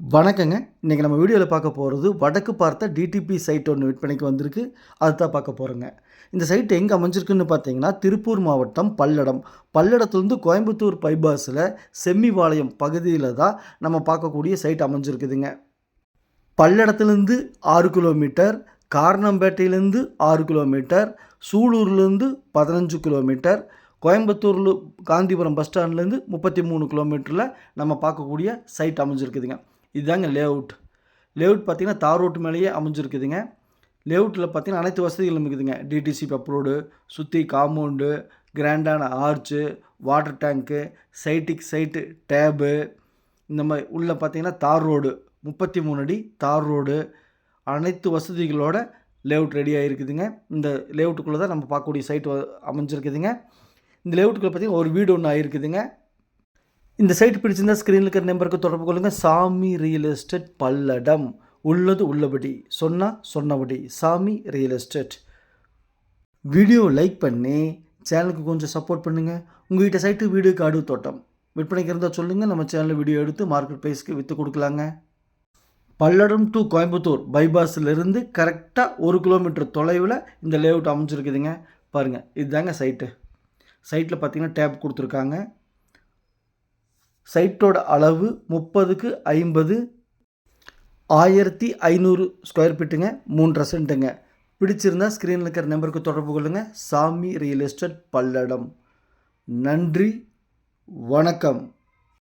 வணக்கங்க. இன்றைக்கி நம்ம வீடியோவில் பார்க்க போகிறது வடக்கு பார்த்த டிடிபி சைட் ஒன்று விற்பனைக்கு வந்திருக்கு. அதுதான் பார்க்க போகிறோங்க இந்த சைட் எங்கே அமைஞ்சிருக்குன்னு பார்த்தீங்கன்னா திருப்பூர் மாவட்டம் பல்லடம். பல்லடத்துலேருந்து கோயம்புத்தூர் பைபாஸில் செம்மிவாளையம் பகுதியில் தான் நம்ம பார்க்கக்கூடிய சைட் அமைஞ்சிருக்குதுங்க. பல்லடத்துலேருந்து ஆறு கிலோமீட்டர் காரணம்பேட்டையிலேருந்து ஆறு கிலோமீட்டர் சூலூர்லேருந்து பதினஞ்சு கிலோமீட்டர் கோயம்புத்தூரில் காந்திபுரம் பஸ் ஸ்டாண்ட்லேருந்து முப்பத்தி மூணு கிலோமீட்டரில் நம்ம பார்க்கக்கூடிய சைட் அமைஞ்சிருக்குதுங்க. இதுதாங்க லேஅவுட் லேஅவுட் பார்த்திங்கன்னா தார் ரோட்டு மேலேயே அமைஞ்சிருக்குதுங்க. லேஅவுட்டில் பார்த்திங்கன்னா அனைத்து வசதிகளும் இருக்குதுங்க. டிடிசி அப்ரோடு சுற்றி காம்பவுண்டு கிராண்டான ஆர்ச்சு வாட்டர் டேங்க்கு சைட்டுக்கு சைட்டு டேபு இந்த மாதிரி உள்ளே பார்த்தீங்கன்னா தார் ரோடு முப்பத்தி மூணு அடி தார் ரோடு அனைத்து வசதிகளோட லேஅவுட் ரெடி ஆகிருக்குதுங்க இந்த லேஅவுட்டுக்குள்ளே தான் நம்ம பார்க்கக்கூடிய சைட் அமைஞ்சிருக்குதுங்க. இந்த லேஅவுட்டுக்குள்ள பார்த்தீங்கன்னா ஒரு வீடு ஒன்று ஆகிருக்குதுங்க இந்த சைட் பிடிச்சிருந்தா ஸ்க்ரீனில் இருக்கிற நம்பருக்கு தொடர்பு கொள்ளுங்கள் சாமி ரியல் எஸ்டேட் பல்லடம். உள்ளது உள்ளபடி. சொன்னால் சொன்னபடி. சாமி ரியல் எஸ்டேட் வீடியோ லைக் பண்ணி சேனலுக்கு கொஞ்சம் சப்போர்ட் பண்ணுங்கள் உங்கள்கிட்ட சைட்டு வீடு காடு தோட்டம். விற்பனைக்கு இருந்தால் சொல்லுங்கள் நம்ம சேனலில் வீடியோ எடுத்து மார்க்கெட் ப்ரைஸ்க்கு விற்று கொடுக்கலாங்க. பல்லடம் டு கோயம்புத்தூர் பைபாஸ்லேருந்து கரெக்டாக ஒரு கிலோமீட்டர் தொலைவில் இந்த லேஅவுட் அமைஞ்சிருக்குதுங்க. பாருங்கள் இதுதாங்க சைட்டு சைட்டில் பார்த்தீங்கன்னா டேப் கொடுத்துருக்காங்க. சைட்டோட அளவு முப்பதுக்கு ஐம்பது ஆயிரத்தி ஐநூறு ஸ்கொயர் ஃபீட்டுங்க மூன்றரை சென்ட்டுங்க பிடிச்சிருந்தா ஸ்க்ரீனில் இருக்கிற நம்பருக்கு தொடர்பு கொள்ளுங்கள் சாமி ரியல் எஸ்டேட் பல்லடம். நன்றி வணக்கம்.